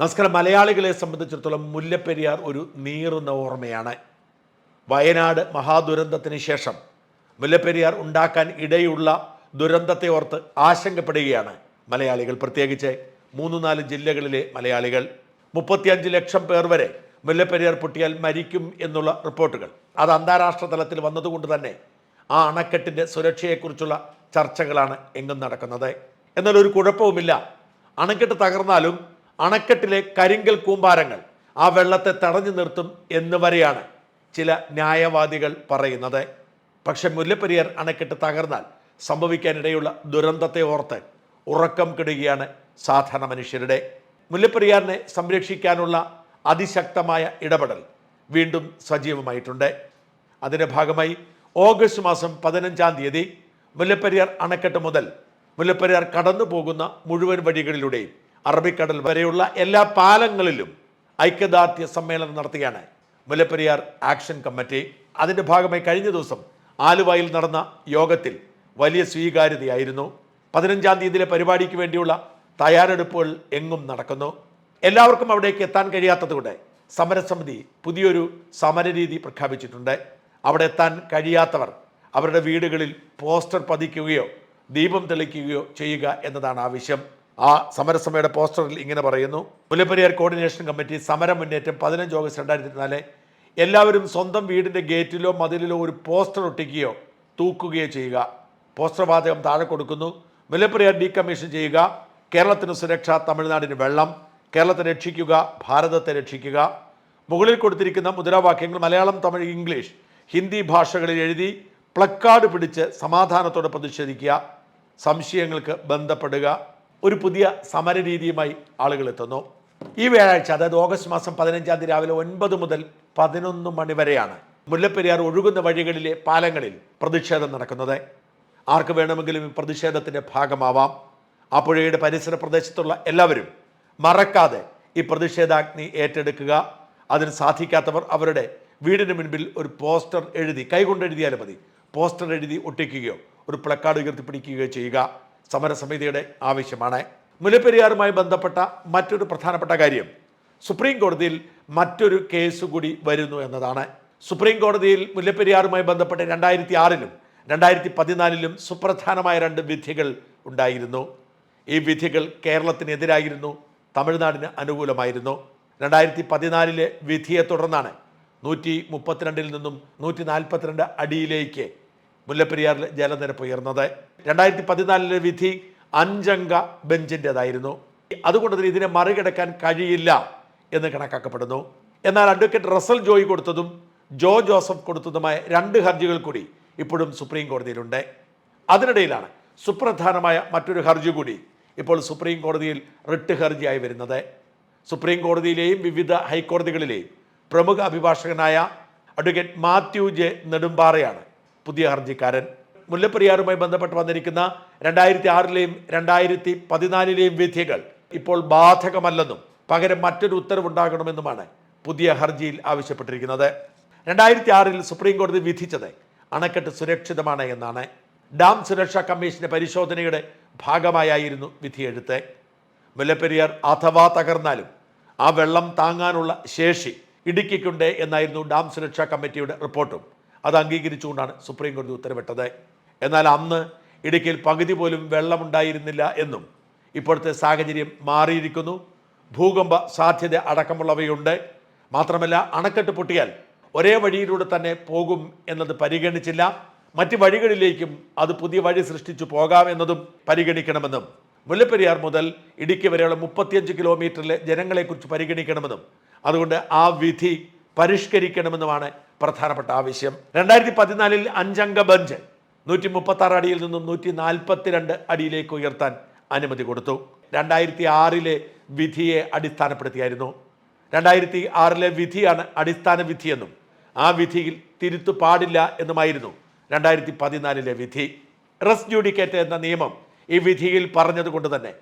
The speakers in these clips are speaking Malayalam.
നമസ്കാരം. മലയാളികളെ സംബന്ധിച്ചിടത്തോളം മുല്ലപ്പെരിയാർ ഒരു നീറുന്ന ഓർമ്മയാണ്. വയനാട് മഹാദുരന്തത്തിന് ശേഷം മുല്ലപ്പെരിയാർ ഉണ്ടാക്കാൻ ഇടയുള്ള ദുരന്തത്തെ ഓർത്ത് ആശങ്കപ്പെടുകയാണ് മലയാളികൾ. പ്രത്യേകിച്ച് മൂന്ന് നാല് ജില്ലകളിലെ മലയാളികൾ. മുപ്പത്തിയഞ്ച് ലക്ഷം പേർ വരെ മുല്ലപ്പെരിയാർ പൊട്ടിയാൽ മരിക്കും എന്നുള്ള റിപ്പോർട്ടുകൾ. അത് അന്താരാഷ്ട്ര തലത്തിൽ വന്നതുകൊണ്ട് തന്നെ ആ അണക്കെട്ടിന്റെ സുരക്ഷയെക്കുറിച്ചുള്ള ചർച്ചകളാണ് എങ്ങും നടക്കുന്നത്. എന്നാൽ ഒരു കുഴപ്പവുമില്ല. അണക്കെട്ട് തകർന്നാലും അണക്കെട്ടിലെ കരിങ്കൽ കൂമ്പാരങ്ങൾ ആ വെള്ളത്തെ തടഞ്ഞു നിർത്തും എന്ന് വരെയാണ് ചില ന്യായവാദികൾ പറയുന്നത്. പക്ഷെ മുല്ലപ്പെരിയാർ അണക്കെട്ട് തകർന്നാൽ സംഭവിക്കാനിടയുള്ള ദുരന്തത്തെ ഓർത്ത് ഉറക്കം കെടുകയാണ് സാധാരണ മനുഷ്യരുടെ. മുല്ലപ്പെരിയാറിനെ സംരക്ഷിക്കാനുള്ള അതിശക്തമായ ഇടപെടൽ വീണ്ടും സജീവമായിട്ടുണ്ട്. അതിന്റെ ഭാഗമായി ഓഗസ്റ്റ് മാസം പതിനഞ്ചാം തീയതി മുല്ലപ്പെരിയാർ അണക്കെട്ട് മുതൽ മുല്ലപ്പെരിയാർ കടന്നു പോകുന്ന മുഴുവൻ വഴികളിലൂടെയും അറബിക്കടൽ വരെയുള്ള എല്ലാ പാലങ്ങളിലും ഐക്യദാർഢ്യ സമ്മേളനം നടത്തുകയാണ്. Mullaperiyar action committee. അതിന്റെ ഭാഗമായി കഴിഞ്ഞ ദിവസം ആലുവയിൽ നടന്ന യോഗത്തിൽ വലിയ സ്വീകാര്യതയായിരുന്നു. പതിനഞ്ചാം തീയതിയിലെ പരിപാടിക്ക് വേണ്ടിയുള്ള തയ്യാറെടുപ്പുകൾ എങ്ങും നടക്കുന്നു. എല്ലാവർക്കും അവിടേക്ക് എത്താൻ കഴിയാത്തതുകൊണ്ട് സമരസമിതി പുതിയൊരു സമരരീതി പ്രഖ്യാപിച്ചിട്ടുണ്ട്. അവിടെ എത്താൻ കഴിയാത്തവർ അവരുടെ വീടുകളിൽ പോസ്റ്റർ പതിക്കുകയോ ദീപം തെളിക്കുകയോ ചെയ്യുക എന്നതാണ് ആവശ്യം. ആ സമരസമയുടെ പോസ്റ്ററിൽ ഇങ്ങനെ പറയുന്നു മുല്ലപ്പെരിയാർ കോർഡിനേഷൻ കമ്മിറ്റി സമര മുന്നേറ്റം പതിനഞ്ച് ഓഗസ്റ്റ് രണ്ടായിരത്തി നാല് എല്ലാവരും സ്വന്തം വീടിന്റെ ഗേറ്റിലോ മതിലിലോ ഒരു പോസ്റ്റർ ഒട്ടിക്കുകയോ തൂക്കുകയോ ചെയ്യുക. പോസ്റ്റർ വാചകം താഴെ കൊടുക്കുന്നു. മുല്ലപ്പെരിയാർ ഡീകമ്മീഷൻ ചെയ്യുക. കേരളത്തിന് സുരക്ഷ തമിഴ്നാടിന് വെള്ളം. കേരളത്തെ രക്ഷിക്കുക ഭാരതത്തെ രക്ഷിക്കുക. മുകളിൽ കൊടുത്തിരിക്കുന്ന മുദ്രാവാക്യങ്ങൾ മലയാളം തമിഴ് ഇംഗ്ലീഷ് ഹിന്ദി ഭാഷകളിൽ എഴുതി പ്ലക്കാർഡ് പിടിച്ച് സമാധാനത്തോടെ പ്രതിഷേധിക്കുക. സംശയങ്ങൾക്ക് ബന്ധപ്പെടുക. ഒരു പുതിയ സമരരീതിയുമായി ആളുകൾ എത്തുന്നു. ഈ വ്യാഴാഴ്ച അതായത് ഓഗസ്റ്റ് മാസം പതിനഞ്ചാം തീയതി രാവിലെ ഒൻപത് മുതൽ പതിനൊന്ന് മണി വരെയാണ് മുല്ലപ്പെരിയാർ ഒഴുകുന്ന വഴികളിലെ പാലങ്ങളിൽ പ്രതിഷേധം നടക്കുന്നത്. ആർക്ക് വേണമെങ്കിലും ഈ പ്രതിഷേധത്തിന്റെ ഭാഗമാവാം. ആ പുഴയുടെ പരിസര പ്രദേശത്തുള്ള എല്ലാവരും മറക്കാതെ ഈ പ്രതിഷേധാഗ്നി ഏറ്റെടുക്കുക. അതിന് സാധിക്കാത്തവർ അവരുടെ വീടിന് മുൻപിൽ ഒരു പോസ്റ്റർ എഴുതി കൈകൊണ്ട് എഴുതിയാലും മതി പോസ്റ്റർ എഴുതി ഒട്ടിക്കുകയോ ഒരു പ്ലക്കാർഡ് ഉയർത്തിപ്പിടിക്കുകയോ ചെയ്യുക. സമരസമിതിയുടെ ആവശ്യമാണ്. മുല്ലപ്പെരിയാറുമായി ബന്ധപ്പെട്ട മറ്റൊരു പ്രധാനപ്പെട്ട കാര്യം സുപ്രീം കോടതിയിൽ മറ്റൊരു കേസ് കൂടി വരുന്നു എന്നതാണ്. സുപ്രീം കോടതിയിൽ മുല്ലപ്പെരിയാറുമായി ബന്ധപ്പെട്ട് രണ്ടായിരത്തി ആറിലും രണ്ടായിരത്തി പതിനാലിലും സുപ്രധാനമായ രണ്ട് വിധികൾ ഉണ്ടായിരുന്നു. ഈ വിധികൾ കേരളത്തിനെതിരായിരുന്നു തമിഴ്നാടിന് അനുകൂലമായിരുന്നു. രണ്ടായിരത്തി പതിനാലിലെ വിധിയെ തുടർന്നാണ് നൂറ്റി മുപ്പത്തിരണ്ടിൽ നിന്നും നൂറ്റി നാൽപ്പത്തിരണ്ട് അടിയിലേക്ക് മുല്ലപ്പെരിയാറിലെ ജലനിരപ്പ് ഉയർന്നത്. രണ്ടായിരത്തി പതിനാലിലെ വിധി അഞ്ചംഗ ബെഞ്ചിന്റെതായിരുന്നു അതുകൊണ്ട് തന്നെ ഇതിനെ മറികടക്കാൻ കഴിയില്ല എന്ന് കണക്കാക്കപ്പെടുന്നു. എന്നാൽ അഡ്വക്കേറ്റ് റസൽ ജോയ് കൊടുത്തതും ജോ ജോസഫ് കൊടുത്തതുമായ രണ്ട് ഹർജികൾ കൂടി ഇപ്പോഴും സുപ്രീം കോടതിയിലുണ്ട്. അതിനിടയിലാണ് സുപ്രധാനമായ മറ്റൊരു ഹർജി കൂടി ഇപ്പോൾ സുപ്രീം കോടതിയിൽ റിട്ട് ഹർജിയായി വരുന്നത്. സുപ്രീം കോടതിയിലെയും വിവിധ ഹൈക്കോടതികളിലെയും പ്രമുഖ അഭിഭാഷകനായ അഡ്വക്കേറ്റ് മാത്യു ജെ നെടുമ്പാറയാണ് പുതിയ ഹർജിക്കാരൻ. മുല്ലപ്പെരിയാറുമായി ബന്ധപ്പെട്ട് വന്നിരിക്കുന്ന രണ്ടായിരത്തി ആറിലെയും രണ്ടായിരത്തി പതിനാലിലെയും വിധികൾ ഇപ്പോൾ ബാധകമല്ലെന്നും പകരം മറ്റൊരു ഉത്തരവുണ്ടാകണമെന്നുമാണ് പുതിയ ഹർജിയിൽ ആവശ്യപ്പെട്ടിരിക്കുന്നത്. രണ്ടായിരത്തി ആറിൽ സുപ്രീം കോടതി വിധിച്ചത് അണക്കെട്ട് സുരക്ഷിതമാണ് എന്നാണ്. ഡാം സുരക്ഷാ കമ്മീഷന്റെ പരിശോധനയുടെ ഭാഗമായായിരുന്നു വിധിയെഴുത്ത്. മുല്ലപ്പെരിയാർ അഥവാ തകർന്നാലും ആ വെള്ളം താങ്ങാനുള്ള ശേഷി ഇടുക്കിക്കുണ്ട് എന്നായിരുന്നു ഡാം സുരക്ഷാ കമ്മിറ്റിയുടെ റിപ്പോർട്ടും. അത് അംഗീകരിച്ചുകൊണ്ടാണ് സുപ്രീം കോടതി ഉത്തരവിട്ടത്. എന്നാൽ അന്ന് ഇടുക്കിയിൽ പകുതി പോലും വെള്ളമുണ്ടായിരുന്നില്ല എന്നും ഇപ്പോഴത്തെ സാഹചര്യം മാറിയിരിക്കുന്നു. ഭൂകമ്പ സാധ്യത അടക്കമുള്ളവയുണ്ട്. മാത്രമല്ല അണക്കെട്ട് പൊട്ടിയാൽ ഒരേ വഴിയിലൂടെ തന്നെ പോകും എന്നത് പരിഗണിച്ചില്ല. മറ്റ് വഴികളിലേക്കും അത് പുതിയ വഴി സൃഷ്ടിച്ചു പോകാം എന്നതും പരിഗണിക്കണമെന്നും മുല്ലപ്പെരിയാർ മുതൽ ഇടുക്കി വരെയുള്ള മുപ്പത്തിയഞ്ച് കിലോമീറ്ററിലെ ജനങ്ങളെക്കുറിച്ച് പരിഗണിക്കണമെന്നും അതുകൊണ്ട് ആ വിധി പരിഷ്കരിക്കണമെന്നുമാണ് പ്രധാനപ്പെട്ട ആവശ്യം. രണ്ടായിരത്തി പതിനാലിൽ അഞ്ചംഗ ബെഞ്ച് നൂറ്റി മുപ്പത്തി ആറ് അടിയിൽ നിന്നും നൂറ്റി നാൽപ്പത്തിരണ്ട് അടിയിലേക്ക് ഉയർത്താൻ അനുമതി കൊടുത്തു. രണ്ടായിരത്തി ആറിലെ വിധിയെ അടിസ്ഥാനപ്പെടുത്തിയായിരുന്നു. രണ്ടായിരത്തി ആറിലെ വിധിയാണ് അടിസ്ഥാന വിധിയെന്നും ആ വിധിയിൽ തിരുത്തു പാടില്ല എന്നുമായിരുന്നു രണ്ടായിരത്തി പതിനാലിലെ വിധി. റസ് ജ്യൂഡിക്കേറ്റ് എന്ന നിയമം ഈ വിധിയിൽ പറഞ്ഞതുകൊണ്ട് തന്നെ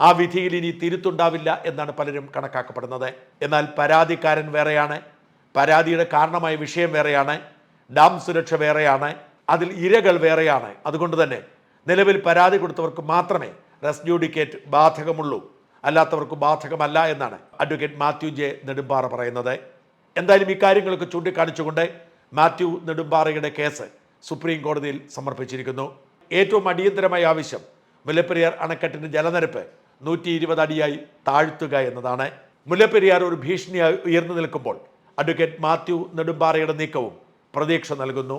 ആ വിധിയിൽ ഇനി തിരുത്തുണ്ടാവില്ല എന്നാണ് പലരും കണക്കാക്കപ്പെടുന്നത്. എന്നാൽ പരാതിക്കാരൻ വേറെയാണ്. പരാതിയുടെ കാരണമായ വിഷയം വേറെയാണ് ഡാം സുരക്ഷ വേറെയാണ് അതിൽ ഇരകൾ വേറെയാണ്. അതുകൊണ്ട് തന്നെ നിലവിൽ പരാതി കൊടുത്തവർക്ക് മാത്രമേ റെസ്ഡ്യൂഡിക്കേറ്റ് ബാധകമുള്ളൂ. അല്ലാത്തവർക്ക് ബാധകമല്ല എന്നാണ് അഡ്വക്കേറ്റ് മാത്യു ജെ നെടുമ്പാറ പറയുന്നത്. എന്തായാലും ഇക്കാര്യങ്ങളൊക്കെ ചൂണ്ടിക്കാണിച്ചുകൊണ്ട് മാത്യു നെടുമ്പാറയുടെ കേസ് സുപ്രീം കോടതിയിൽ സമർപ്പിച്ചിരിക്കുന്നു. ഏറ്റവും അടിയന്തരമായ ആവശ്യം മുല്ലപ്പെരിയാർ അണക്കെട്ടിന്റെ ജലനിരപ്പ് നൂറ്റി ഇരുപത് അടിയായി താഴ്ത്തുക എന്നതാണ്. മുല്ലപ്പെരിയാർ ഒരു ഭീഷണിയായി ഉയർന്നു നിൽക്കുമ്പോൾ അഡ്വക്കേറ്റ് മാത്യു നെടുമ്പാറയുടെ നീക്കവും പ്രതീക്ഷ നൽകുന്നു